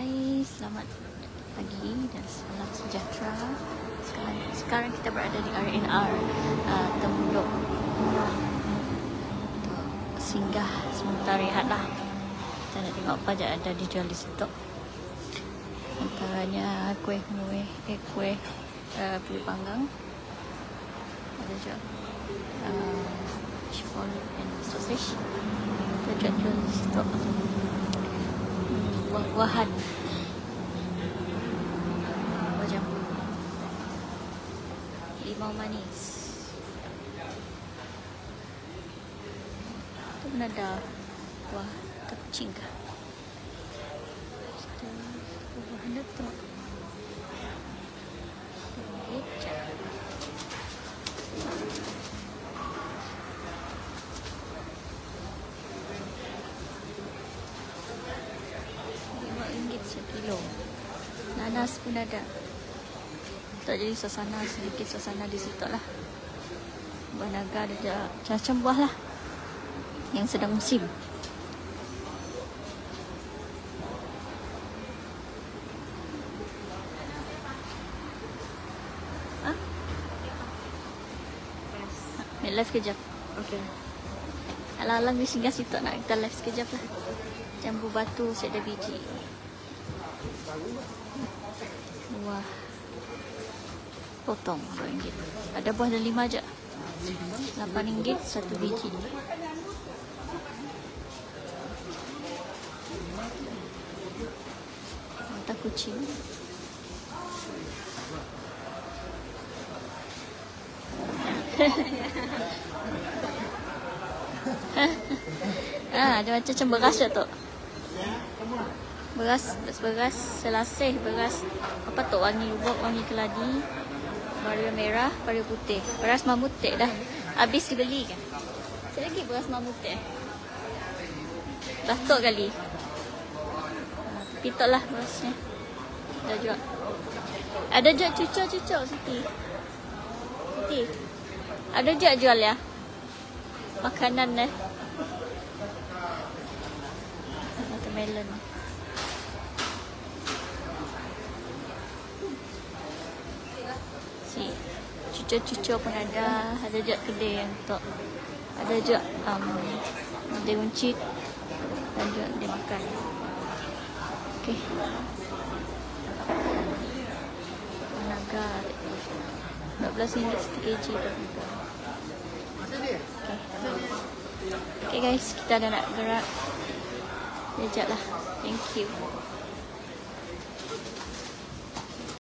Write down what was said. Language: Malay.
Selamat pagi dan salam sejahtera. Sekarang, sekarang kita berada di RNR uh, Temuduk untuk singgah sementara rehat lah. Kita nak tengok apa je ada dijual di situ. Antaranya kuih muih, eh kuih uh, puli panggang. Ada juga uh, chiffon and sausage. Kita jual di situ. Hmm, Buah-buahan. Macam limau manis. Itu pun ada buah terkucing kah? Kita buah tu. Kecap. Lima ringgit sekilo. Nanas pun ada. Tak jadi suasana sedikit suasana di situ lah. Buah naga ada macam-macam buah lah. Yang sedang musim. Ha? Ambil live kejap. Okay. Alang-alang di singgah situ nak kita live sekejap lah. Jambu batu set ada biji. Buah. Potong RM2. Ada buah ada lima je. RM8 satu biji. Mata kucing. Ah, ada macam beras je tu. Beras, beras selasih, beras apa tu wangi lubuk, wangi keladi, baria merah, baria putih. Beras mamutik dah. Habis dibeli kan? Ada lagi beras mamutik. Dah tok kali. Pitok lah berasnya. Dah juga. Ada juga cucuk-cucuk Siti. Siti. Ada juga jual ya? Makanan eh. Watermelon. Cucuk-cucuk pun ada. Ada juga kedai yang untuk ada juga um, kedai uncit dan juga dia makan. Okey. Naga RM12 satu kg tu. Okay. okay guys, kita dah nak gerak. Sekejap lah. Thank you.